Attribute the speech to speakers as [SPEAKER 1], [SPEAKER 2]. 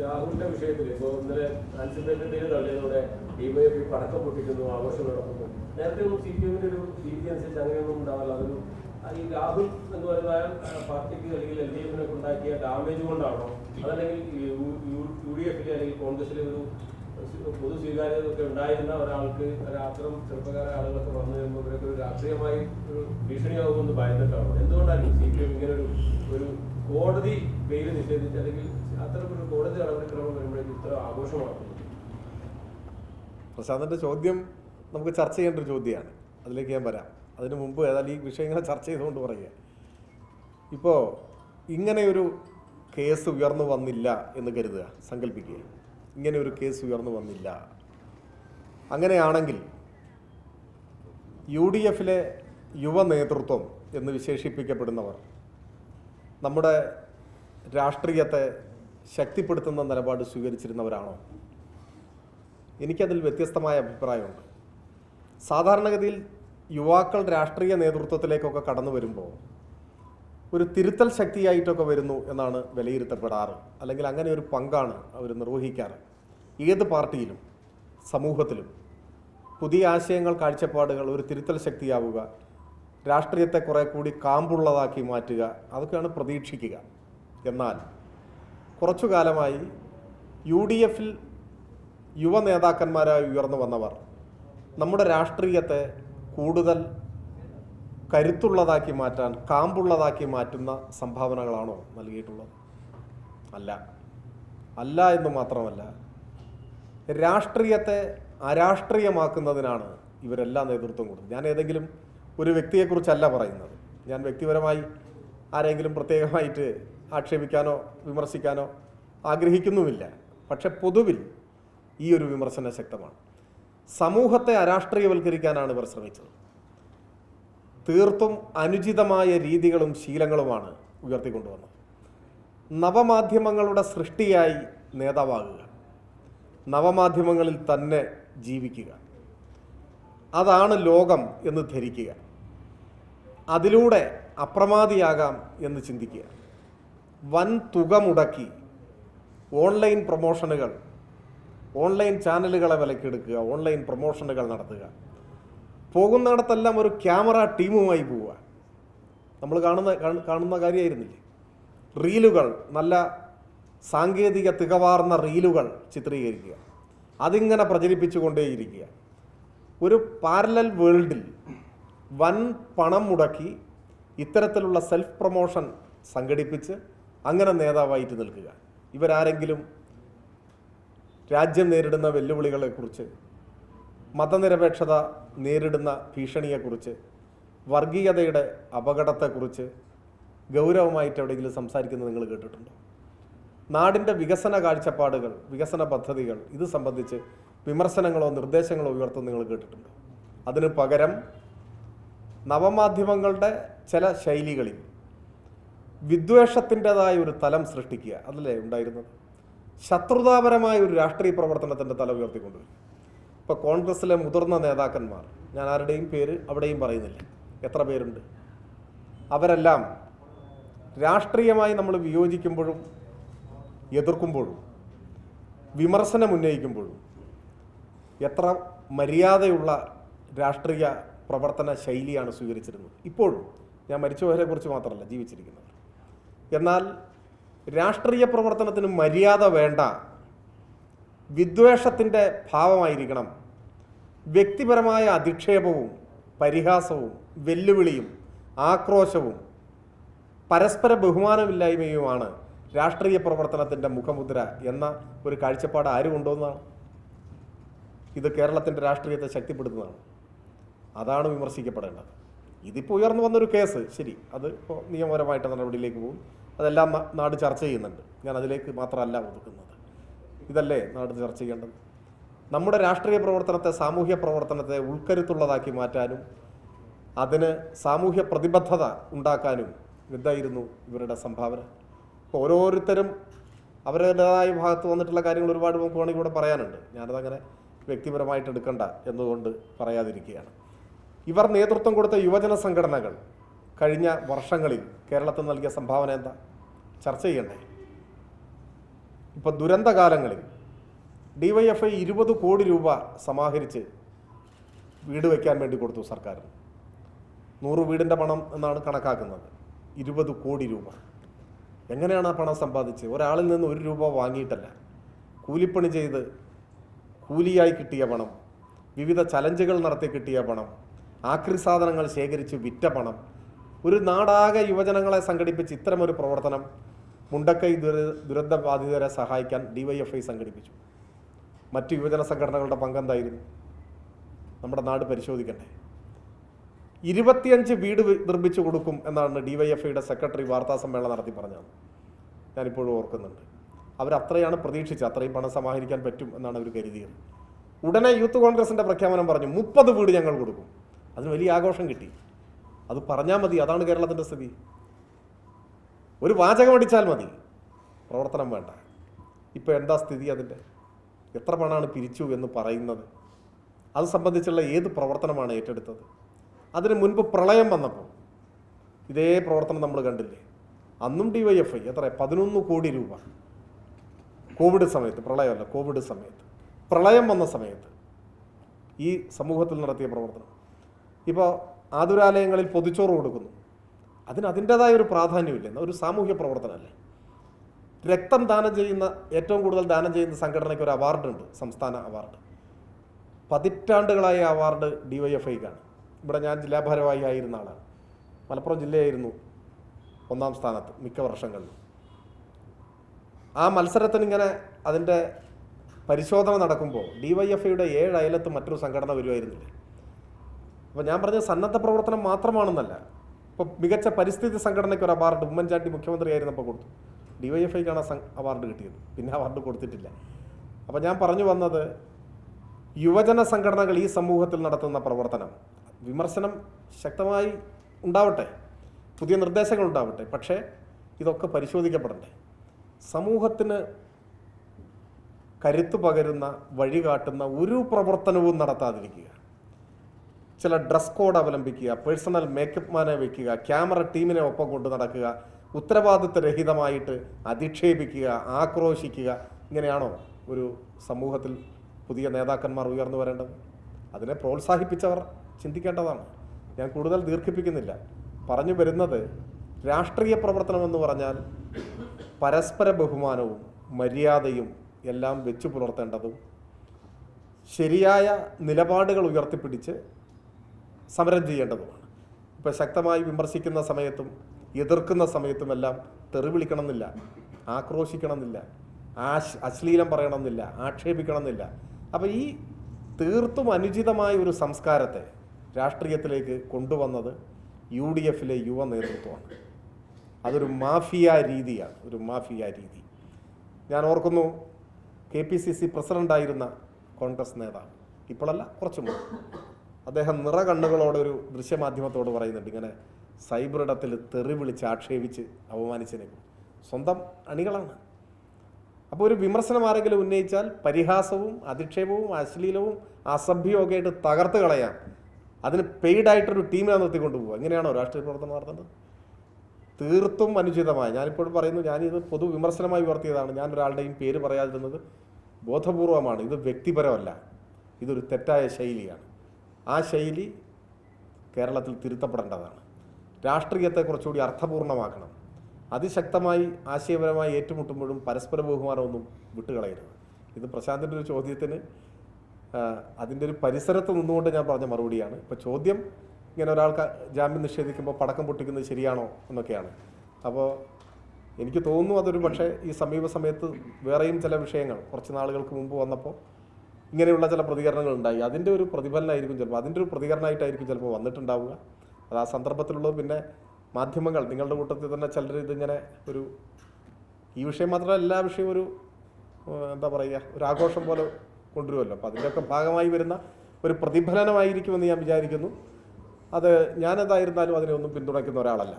[SPEAKER 1] രാഹുലിന്റെ വിഷയത്തിൽ ഇപ്പോൾ ഇന്നലെ ആൻസിപ്പേറ്റഡ് തള്ളിയതോടെ ഡിവൈഎഫ്ഐ പടക്കം പൊട്ടിക്കുന്നു ആഘോഷം നടക്കുന്നു നേരത്തെ ഒന്നും സി പി എമ്മിന്റെ ഒരു രീതി അനുസരിച്ച് അങ്ങനെയൊന്നും ഉണ്ടാവില്ല. അതൊരു ഈ രാഹുൽ എന്ന് പറയുന്ന പാർട്ടിക്ക് അല്ലെങ്കിൽ എൽ ഡി എഫിനൊക്കെ ഉണ്ടാക്കിയ ഡാമേജ് കൊണ്ടാണോ? അതല്ലെങ്കിൽ യു ഡി എഫിലെ അല്ലെങ്കിൽ കോൺഗ്രസിലെ ഒരു പൊതു സ്വീകാര്യത ഒക്കെ ഉണ്ടായിരുന്ന ഒരാൾക്ക് ഒരാത്രം ചെറുപ്പക്കാരെ ആളുകളൊക്കെ വന്നു കഴിയുമ്പോൾ ഇവരൊക്കെ ഒരു രാഷ്ട്രീയമായി ഒരു ഭീഷണിയാകുമെന്ന് ഭയന്നിട്ടാണോ? എന്തുകൊണ്ടാണ് സി പി എം ഇങ്ങനെ ഒരു ഒരു കോടതി പേര് നിഷേധിച്ച് അല്ലെങ്കിൽ അത്തരം ഒരു കോടതി നടപടിക്രമം വരുമ്പോഴേക്കും ഇത്ര ആഘോഷമാക്കുന്നു
[SPEAKER 2] പ്രശാന്തിന്റെ ചോദ്യം നമുക്ക് ചർച്ച ചെയ്യേണ്ട ഒരു ചോദ്യമാണ്. അതിലേക്ക് ഞാൻ വരാം. അതിനു മുമ്പ് ഏതായാലും ഈ വിഷയങ്ങൾ ചർച്ച ചെയ്തുകൊണ്ട് പറയുക. ഇപ്പോൾ ഇങ്ങനെയൊരു കേസ് ഉയർന്നു വന്നില്ല എന്ന് കരുതുക സങ്കല്പിക്കുക. ഇങ്ങനെ ഒരു കേസ് ഉയർന്നു വന്നില്ല. അങ്ങനെയാണെങ്കിൽ യു ഡി എഫിലെ യുവ നേതൃത്വം എന്ന് വിശേഷിപ്പിക്കപ്പെടുന്നവർ നമ്മുടെ രാഷ്ട്രീയത്തെ ശക്തിപ്പെടുത്തുന്ന നിലപാട് സ്വീകരിച്ചിരുന്നവരാണോ? എനിക്കതിൽ വ്യത്യസ്തമായ അഭിപ്രായമുണ്ട്. സാധാരണഗതിയിൽ യുവാക്കൾ രാഷ്ട്രീയ നേതൃത്വത്തിലേക്കൊക്കെ കടന്നു വരുമ്പോൾ ഒരു തിരുത്തൽ ശക്തിയായിട്ടൊക്കെ വരുന്നു എന്നാണ് വിലയിരുത്തപ്പെടാറ്. അല്ലെങ്കിൽ അങ്ങനെ ഒരു പങ്കാണ് അവർ നിർവഹിക്കാറ്. ഏത് പാർട്ടിയിലും സമൂഹത്തിലും പുതിയ ആശയങ്ങൾ കാഴ്ചപ്പാടുകൾ ഒരു തിരുത്തൽ ശക്തിയാവുക രാഷ്ട്രീയത്തെ കുറേ കൂടി കാമ്പുള്ളതാക്കി മാറ്റുക അതൊക്കെയാണ് പ്രതീക്ഷിക്കുക. എന്നാൽ കുറച്ചു കാലമായി യു ഡി എഫിൽ യുവ നേതാക്കന്മാരായി ഉയർന്നു വന്നവർ നമ്മുടെ രാഷ്ട്രീയത്തെ കൂടുതൽ കരുത്തുള്ളതാക്കി മാറ്റാൻ കാമ്പുള്ളതാക്കി മാറ്റുന്ന സംഭാവനകളാണോ നൽകിയിട്ടുള്ളത്? അല്ല. അല്ല എന്ന് മാത്രമല്ല രാഷ്ട്രീയത്തെ അരാഷ്ട്രീയമാക്കുന്നതിനാണ് ഇവരെല്ലാം നേതൃത്വം കൊടുത്തത്. ഞാൻ ഏതെങ്കിലും ഒരു വ്യക്തിയെക്കുറിച്ചല്ല പറയുന്നത്. ഞാൻ വ്യക്തിപരമായി ആരെങ്കിലും പ്രത്യേകമായിട്ട് ആക്ഷേപിക്കാനോ വിമർശിക്കാനോ ആഗ്രഹിക്കുന്നുമില്ല. പക്ഷെ പൊതുവിൽ ഈ ഒരു വിമർശനം ശക്തമാണ്. സമൂഹത്തെ അരാഷ്ട്രീയവൽക്കരിക്കാനാണ് ഇവർ ശ്രമിച്ചത്. തീർത്തും അനുചിതമായ രീതികളും ശീലങ്ങളുമാണ് ഉയർത്തിക്കൊണ്ടുവന്നത്. നവമാധ്യമങ്ങളുടെ സൃഷ്ടിയായി നേതാവാകുക. നവമാധ്യമങ്ങളിൽ തന്നെ ജീവിക്കുക. അതാണ് ലോകം എന്ന് ധരിക്കുക. അതിലൂടെ അപ്രമാദിയാകാം എന്ന് ചിന്തിക്കുക. വൻ തുക മുടക്കി ഓൺലൈൻ പ്രൊമോഷനുകൾ ഓൺലൈൻ ചാനലുകളെ വിലക്കെടുക്കുക ഓൺലൈൻ പ്രൊമോഷനുകൾ നടത്തുക. പോകുന്നിടത്തെല്ലാം ഒരു ക്യാമറ ടീമുമായി പോവുക. നമ്മൾ കാണുന്ന കാണുന്ന കാര്യമായിരുന്നില്ലേ? റീലുകൾ നല്ല സാങ്കേതിക തികവാർന്ന റീലുകൾ ചിത്രീകരിക്കുക. അതിങ്ങനെ പ്രചരിപ്പിച്ചുകൊണ്ടേയിരിക്കുക. ഒരു പാരലൽ വേൾഡിൽ വൻ പണം മുടക്കി ഇത്തരത്തിലുള്ള സെൽഫ് പ്രൊമോഷൻ സംഘടിപ്പിച്ച് അങ്ങനെ നേതാവായിട്ട് നിൽക്കുക. ഇവരാരെങ്കിലും രാജ്യം നേരിടുന്ന വെല്ലുവിളികളെക്കുറിച്ച് മതനിരപേക്ഷത നേരിടുന്ന ഭീഷണിയെക്കുറിച്ച് വർഗീയതയുടെ അപകടത്തെക്കുറിച്ച് ഗൗരവമായിട്ട് എവിടെയെങ്കിലും സംസാരിക്കുന്നത് നിങ്ങൾ കേട്ടിട്ടുണ്ടോ? നാടിന്റെ വികസന കാഴ്ചപ്പാടുകൾ വികസന പദ്ധതികൾ ഇത് സംബന്ധിച്ച് വിമർശനങ്ങളോ നിർദ്ദേശങ്ങളോ ഉയർത്തുന്നത് നിങ്ങൾ കേട്ടിട്ടുണ്ടോ? അതിന് പകരം നവമാധ്യമങ്ങളുടെ ചില ശൈലികളിൽ വിദ്വേഷത്തിന്റെതായ ഒരു തലം സൃഷ്ടിക്കുക അതല്ലേ ഉണ്ടായിരുന്നത്? ശത്രുതാപരമായ ഒരു രാഷ്ട്രീയ പ്രവർത്തനത്തിന്റെ തല ഉയർത്തിക്കൊണ്ടുവരും. ഇപ്പോൾ കോൺഗ്രസ്സിലെ മുതിർന്ന നേതാക്കന്മാർ ഞാൻ ആരുടെയും പേര് അവിടെയും പറയുന്നില്ല. എത്ര പേരുണ്ട്? അവരെല്ലാം രാഷ്ട്രീയമായി നമ്മൾ വിയോജിക്കുമ്പോഴും എതിർക്കുമ്പോഴും വിമർശനം ഉന്നയിക്കുമ്പോഴും എത്ര മര്യാദയുള്ള രാഷ്ട്രീയ പ്രവർത്തന ശൈലിയാണ് സ്വീകരിച്ചിരുന്നത്. ഇപ്പോഴും ഞാൻ മരിച്ചവരെക്കുറിച്ച് കുറിച്ച് മാത്രമല്ല ജീവിച്ചിരിക്കുന്നവർ എന്നാൽ രാഷ്ട്രീയ പ്രവർത്തനത്തിന് മര്യാദ വേണ്ട വിദ്വേഷത്തിന്റെ ഭാവമായിരിക്കണം. വ്യക്തിപരമായ അധിക്ഷേപവും പരിഹാസവും വെല്ലുവിളിയും ആക്രോശവും പരസ്പര ബഹുമാനമില്ലായ്മയുമാണ് രാഷ്ട്രീയ പ്രവർത്തനത്തിന്റെ മുഖമുദ്ര എന്ന ഒരു കാഴ്ചപ്പാട് ആര് കൊണ്ടുവന്നതാണ് ഇത് കേരളത്തിന്റെ രാഷ്ട്രീയത്തെ ശക്തിപ്പെടുത്തുന്നതാണ്. അതാണ് വിമർശിക്കപ്പെടേണ്ടത്. ഇതിപ്പോൾ ഉയർന്നു വന്നൊരു കേസ്. ശരി അത് ഇപ്പോൾ നിയമപരമായിട്ട് നടപടിയിലേക്ക് പോകും. അതെല്ലാം നാട് ചർച്ച ചെയ്യുന്നുണ്ട്. ഞാൻ അതിലേക്ക് മാത്രമല്ല ഒതുക്കുന്നത്. ഇതല്ലേ നാട് ചർച്ച ചെയ്യേണ്ടത്? നമ്മുടെ രാഷ്ട്രീയ പ്രവർത്തനത്തെ സാമൂഹ്യ പ്രവർത്തനത്തെ ഉൾക്കരുത്തുള്ളതാക്കി മാറ്റാനും അതിന് സാമൂഹ്യ പ്രതിബദ്ധത ഉണ്ടാക്കാനും എന്തായിരുന്നു ഇവരുടെ സംഭാവന. ഇപ്പോൾ ഓരോരുത്തരും അവരുടേതായ ഭാഗത്ത് വന്നിട്ടുള്ള കാര്യങ്ങൾ ഒരുപാട് നമുക്ക് വേണമെങ്കിൽ ഇവിടെ പറയാനുണ്ട്. ഞാനതങ്ങനെ വ്യക്തിപരമായിട്ട് എടുക്കണ്ട എന്നുകൊണ്ട് പറയാതിരിക്കുകയാണ്. ഇവർ നേതൃത്വം കൊടുത്ത യുവജന സംഘടനകൾ കഴിഞ്ഞ വർഷങ്ങളിൽ കേരളത്തിൽ നൽകിയ സംഭാവന എന്താ? ചർച്ച ചെയ്യണ്ടേ? ഇപ്പോൾ ദുരന്തകാലങ്ങളിൽ ഡിവൈഎഫ്ഐ ഇരുപത് കോടി രൂപ സമാഹരിച്ച് വീട് വയ്ക്കാൻ വേണ്ടി കൊടുത്തു സർക്കാർ. നൂറ് വീടിന്റെ പണം എന്നാണ് കണക്കാക്കുന്നത്. ഇരുപത് കോടി രൂപ. എങ്ങനെയാണ് ആ പണം സമ്പാദിച്ച് ഒരാളിൽ നിന്ന് ഒരു രൂപ വാങ്ങിയിട്ടല്ല. കൂലിപ്പണി ചെയ്ത് കൂലിയായി കിട്ടിയ പണം വിവിധ ചലഞ്ചുകൾ നടത്തി കിട്ടിയ പണം ആക്രി സാധനങ്ങൾ ശേഖരിച്ച് വിറ്റ പണം. ഒരു നാടാകെ യുവജനങ്ങളെ സംഘടിപ്പിച്ച് ഇത്തരമൊരു പ്രവർത്തനം മുണ്ടക്കൈ ദുര ദുരന്ത ബാധിതരെ സഹായിക്കാൻ ഡിവൈഎഫ്ഐ സംഘടിപ്പിച്ചു. മറ്റു യുവജന സംഘടനകളുടെ പങ്കെന്തായിരുന്നു നമ്മുടെ നാട് പരിശോധിക്കട്ടെ ഇരുപത്തിയഞ്ച് വീട് നിർമ്മിച്ചു കൊടുക്കും എന്നാണ് ഡിവൈഎഫ്ഐയുടെ സെക്രട്ടറി വാർത്താ സമ്മേളനം നടത്തി പറഞ്ഞത്. ഞാനിപ്പോഴും ഓർക്കുന്നുണ്ട്. അവരത്രയാണ് പ്രതീക്ഷിച്ചത് അത്രയും പണം സമാഹരിക്കാൻ പറ്റും എന്നാണ് അവർ കരുതിയത്. ഉടനെ യൂത്ത് കോൺഗ്രസിന്റെ പ്രഖ്യാപനം പറഞ്ഞു മുപ്പത് വീട് ഞങ്ങൾ കൊടുക്കും. അതിന് വലിയ ആഘോഷം കിട്ടി. അത് പറഞ്ഞാൽ മതി. അതാണ് കേരളത്തിന്റെ സ്ഥിതി. ഒരു വാചകം അടിച്ചാൽ മതി. പ്രവർത്തനം വേണ്ട. ഇപ്പോൾ എന്താ സ്ഥിതി അതിന്റെ എത്ര പണമാണ് പിരിച്ചു എന്ന് പറയുന്നത്? അത് സംബന്ധിച്ചുള്ള ഏത് പ്രവർത്തനമാണ് ഏറ്റെടുത്തത്? അതിന് മുൻപ് പ്രളയം വന്നപ്പോൾ ഇതേ പ്രവർത്തനം നമ്മൾ കണ്ടില്ലേ? അന്നും ഡി വൈ എഫ് ഐ എത്ര പതിനൊന്ന് കോടി രൂപ. കോവിഡ് സമയത്ത് പ്രളയമല്ല കോവിഡ് സമയത്ത്. പ്രളയം വന്ന സമയത്ത് ഈ സമൂഹത്തിൽ നടത്തിയ പ്രവർത്തനം. ഇപ്പോൾ ആതുരാലയങ്ങളിൽ പൊതിച്ചോറ് കൊടുക്കുന്നു. അതിന് അതിന്റെതായ ഒരു പ്രാധാന്യമില്ല. ഒരു സാമൂഹ്യ പ്രവർത്തനമല്ലേ? രക്തം ദാനം ചെയ്യുന്ന ഏറ്റവും കൂടുതൽ ദാനം ചെയ്യുന്ന സംഘടനയ്ക്ക് ഒരു അവാർഡുണ്ട് സംസ്ഥാന അവാർഡ്. പതിറ്റാണ്ടുകളായ അവാർഡ് ഡി വൈ എഫ് ഐക്കാണ് ഇവിടെ ഞാൻ ജില്ലാ ഭാരവാഹി ആയിരുന്ന ആളാണ്. മലപ്പുറം ജില്ലയായിരുന്നു ഒന്നാം സ്ഥാനത്ത് മിക്ക വർഷങ്ങളിൽ ആ മത്സരത്തിന് ഇങ്ങനെ അതിന്റെ പരിശോധന നടക്കുമ്പോൾ ഡി വൈ എഫ് ഐയുടെ ഏഴ് അയലത്ത് മറ്റൊരു സംഘടന വരുമായിരുന്നില്ലേ? അപ്പോൾ ഞാൻ പറഞ്ഞ സന്നദ്ധ പ്രവർത്തനം മാത്രമാണെന്നല്ല. ഇപ്പോൾ മികച്ച പരിസ്ഥിതി സംഘടനയ്ക്ക് ഒരു അവാർഡ് ഉമ്മൻചാണ്ടി മുഖ്യമന്ത്രിയായിരുന്നപ്പോൾ കൊടുത്തു. ഡി വൈ എഫ് ഐക്കാണ് ആ അവാർഡ് കിട്ടിയത്. പിന്നെ അവാർഡ് കൊടുത്തിട്ടില്ല. അപ്പോൾ ഞാൻ പറഞ്ഞു വന്നത് യുവജന സംഘടനകൾ ഈ സമൂഹത്തിൽ നടത്തുന്ന പ്രവർത്തനം. വിമർശനം ശക്തമായി ഉണ്ടാവട്ടെ. പുതിയ നിർദ്ദേശങ്ങൾ ഉണ്ടാവട്ടെ. പക്ഷേ ഇതൊക്കെ പരിശോധിക്കപ്പെടണ്ടേ. സമൂഹത്തിന് കരുത്തു പകരുന്ന വഴികാട്ടുന്ന ഒരു പ്രവർത്തനവും നടത്താതിരിക്കുക. ചില ഡ്രസ് കോഡ് അവലംബിക്കുക പേഴ്സണൽ മേക്കപ്പ് മാനെ വയ്ക്കുക ക്യാമറ ടീമിനെ ഒപ്പം കൊണ്ടു നടക്കുക ഉത്തരവാദിത്വരഹിതമായിട്ട് അധിക്ഷേപിക്കുക ആക്രോശിക്കുക ഇങ്ങനെയാണോ ഒരു സമൂഹത്തിൽ പുതിയ നേതാക്കന്മാർ ഉയർന്നു വരേണ്ടത്? അതിനെ പ്രോത്സാഹിപ്പിച്ചവർ ചിന്തിക്കേണ്ടതാണ്. ഞാൻ കൂടുതൽ ദീർഘിപ്പിക്കുന്നില്ല. പറഞ്ഞു വരുന്നത് രാഷ്ട്രീയ പ്രവർത്തനം എന്ന് പറഞ്ഞാൽ പരസ്പര ബഹുമാനവും മര്യാദയും എല്ലാം വെച്ചു പുലർത്തേണ്ടതും ശരിയായ നിലപാടുകൾ ഉയർത്തിപ്പിടിച്ച് സമരം ചെയ്യേണ്ടതുമാണ്. ഇപ്പോൾ ശക്തമായി വിമർശിക്കുന്ന സമയത്തും എതിർക്കുന്ന സമയത്തുമെല്ലാം തെറി വിളിക്കണമെന്നില്ല ആക്രോശിക്കണമെന്നില്ല ആശ് അശ്ലീലം പറയണമെന്നില്ല ആക്ഷേപിക്കണമെന്നില്ല. അപ്പോൾ ഈ തീർത്തും അനുചിതമായ ഒരു സംസ്കാരത്തെ രാഷ്ട്രീയത്തിലേക്ക് കൊണ്ടുവന്നത് യു ഡി എഫിലെ യുവ നേതൃത്വമാണ്. അതൊരു മാഫിയ രീതിയാണ് ഒരു മാഫിയ രീതി. ഞാൻ ഓർക്കുന്നു കെ പി സി സി പ്രസിഡന്റായിരുന്ന കോൺഗ്രസ് നേതാവ്. ഇപ്പോഴല്ല കുറച്ചു മുമ്പ്. അദ്ദേഹം നിറ കണ്ണുകളോടെ ഒരു ദൃശ്യമാധ്യമത്തോട് പറയുന്നുണ്ട്. ഇങ്ങനെ സൈബർ ഇടത്തിൽ തെറി വിളിച്ച് ആക്ഷേപിച്ച് അപമാനിച്ചതിനെ സ്വന്തം അണികളാണ്. അപ്പോൾ ഒരു വിമർശനം ആരെങ്കിലും ഉന്നയിച്ചാൽ പരിഹാസവും അധിക്ഷേപവും അശ്ലീലവും അസഭ്യവും ഒക്കെ ആയിട്ട് തകർത്ത് കളയാം. അതിന് പെയ്ഡായിട്ടൊരു ടീമിനെ നിർത്തിക്കൊണ്ട് പോകുക എങ്ങനെയാണോ രാഷ്ട്രീയ പ്രവർത്തനം നടത്തുന്നത്? തീർത്തും അനുചിതമായ. ഞാനിപ്പോഴും പറയുന്നു ഞാനിത് പൊതു വിമർശനമായി ഉയർത്തിയതാണ്. ഞാൻ ഒരാളുടെയും പേര് പറയാതിരുന്നത് ബോധപൂർവമാണ്. ഇത് വ്യക്തിപരമല്ല. ഇതൊരു തെറ്റായ ശൈലിയാണ്. ആ ശൈലി കേരളത്തിൽ തിരുത്തപ്പെടേണ്ടതാണ്. രാഷ്ട്രീയത്തെ കുറച്ചുകൂടി അർത്ഥപൂർണമാക്കണം. അതിശക്തമായി ആശയപരമായി ഏറ്റുമുട്ടുമ്പോഴും പരസ്പര ബഹുമാനമൊന്നും വിട്ടുകളയരുത്. ഇത് പ്രശാന്തിന്റെ ഒരു ചോദ്യത്തിന് അതിന്റെ ഒരു പരിസരത്ത് നിന്നുകൊണ്ട് ഞാൻ പറഞ്ഞ മറുപടിയാണ്. ഇപ്പോൾ ചോദ്യം ഇങ്ങനെ ഒരാൾക്ക് ജാമ്യം നിഷേധിക്കുമ്പോൾ പടക്കം പൊട്ടിക്കുന്നത് ശരിയാണോ എന്നൊക്കെയാണ്. അപ്പോൾ എനിക്ക് തോന്നുന്നു അതൊരു പക്ഷേ ഈ സമീപ സമയത്ത് വേറെയും ചില വിഷയങ്ങൾ കുറച്ച് നാളുകൾക്ക് മുമ്പ് വന്നപ്പോൾ ഇങ്ങനെയുള്ള ചില പ്രതികരണങ്ങൾ ഉണ്ടായി അതിന്റെ ഒരു പ്രതിഫലനമായിരിക്കും ചിലപ്പോൾ. അതിന്റെ ഒരു പ്രതികരണമായിട്ടായിരിക്കും ചിലപ്പോൾ വന്നിട്ടുണ്ടാവുക. അത് ആ സന്ദർഭത്തിലുള്ളത് പിന്നെ മാധ്യമങ്ങൾ നിങ്ങളുടെ കൂട്ടത്തിൽ തന്നെ ചിലർ ഇതിങ്ങനെ ഒരു ഈ വിഷയം മാത്രമല്ല എല്ലാ വിഷയവും ഒരു എന്താ പറയുക ഒരു ആഘോഷം പോലെ കൊണ്ടുവരുമല്ലോ. അപ്പോൾ അതിന്റെയൊക്കെ ഭാഗമായി വരുന്ന ഒരു പ്രതിഫലനമായിരിക്കുമെന്ന് ഞാൻ വിചാരിക്കുന്നു. അത് ഞാനെന്തായിരുന്നാലും അതിനെ ഒന്നും പിന്തുണയ്ക്കുന്ന ഒരാളല്ല.